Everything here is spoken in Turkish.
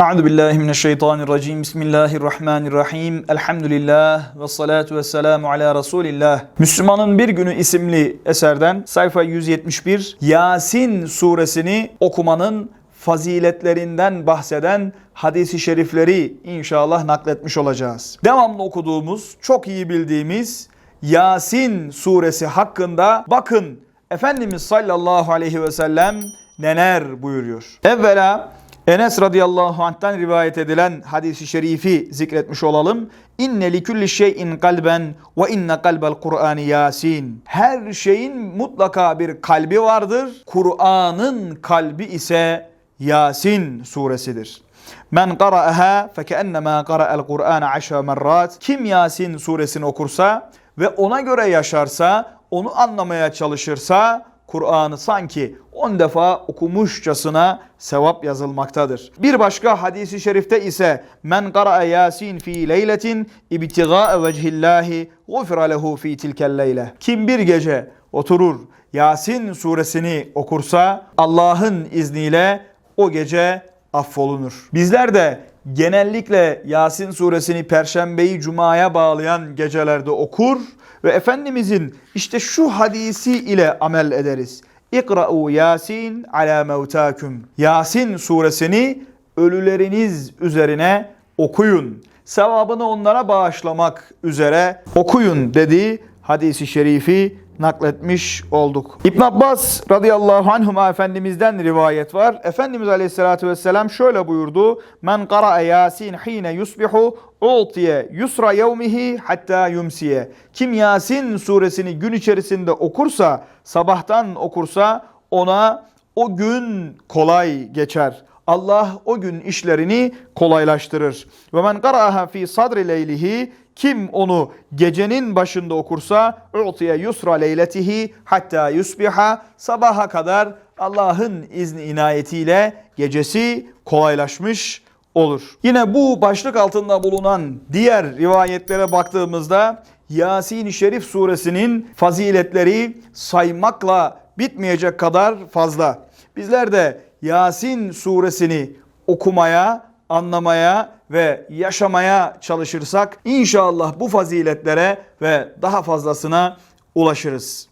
Euzu billahi mineşşeytanirracim. Bismillahirrahmanirrahim. Elhamdülillah ve salatu ve selamu ala Resulillah. Müslümanın Bir Günü isimli eserden sayfa 171 Yasin suresini okumanın faziletlerinden bahseden hadisi şerifleri inşallah nakletmiş olacağız. Devamlı okuduğumuz, çok iyi bildiğimiz Yasin suresi hakkında bakın Efendimiz sallallahu aleyhi ve sellem neler buyuruyor. Evvela Enes radıyallahu anh'tan rivayet edilen hadisi şerifi zikretmiş olalım. İnne li kulli şeyin kalben ve inne kalbel Kur'an Yasin. Her şeyin mutlaka bir kalbi vardır. Kur'an'ın kalbi ise Yasin suresidir. Men qara'aha fekennema qara'al Kur'an aşra merrat. Kim Yasin suresini okursa ve ona göre yaşarsa, onu anlamaya çalışırsa Kur'an'ı sanki 10 defa okumuşçasına sevap yazılmaktadır. Bir başka hadisi şerifte ise men qara'a Yasin fi leyletin ibtigaa vecihillahi gufira lehu fi tilkel leyle. Kim bir gece oturur Yasin suresini okursa Allah'ın izniyle o gece affolunur. Bizler de genellikle Yasin suresini Perşembeyi Cuma'ya bağlayan gecelerde okur ve Efendimizin işte şu hadisi ile amel ederiz. İkra'u Yasin ala mevtakum. Yasin suresini ölüleriniz üzerine okuyun. Sevabını onlara bağışlamak üzere okuyun dediği hadisi şerifi nakletmiş olduk. İbn Abbas radıyallahu anhuma efendimizden rivayet var. Efendimiz aleyhissalatü vesselam şöyle buyurdu. Men qara'a yasin hine yusbihu utiye yusra yevmihi hatta yumsiye. Kim Yasin suresini gün içerisinde okursa, sabahtan okursa ona o gün kolay geçer. Allah o gün işlerini kolaylaştırır. Ve men qara'aha fi sadri leylihi kim onu gecenin başında okursa u'tiye yusra leyletihi hatta yusbiha sabaha kadar Allah'ın izni inayetiyle gecesi kolaylaşmış olur. Yine bu başlık altında bulunan diğer rivayetlere baktığımızda Yasin-i Şerif suresinin faziletleri saymakla bitmeyecek kadar fazla. Bizler de Yasin suresini okumaya, anlamaya ve yaşamaya çalışırsak inşallah bu faziletlere ve daha fazlasına ulaşırız.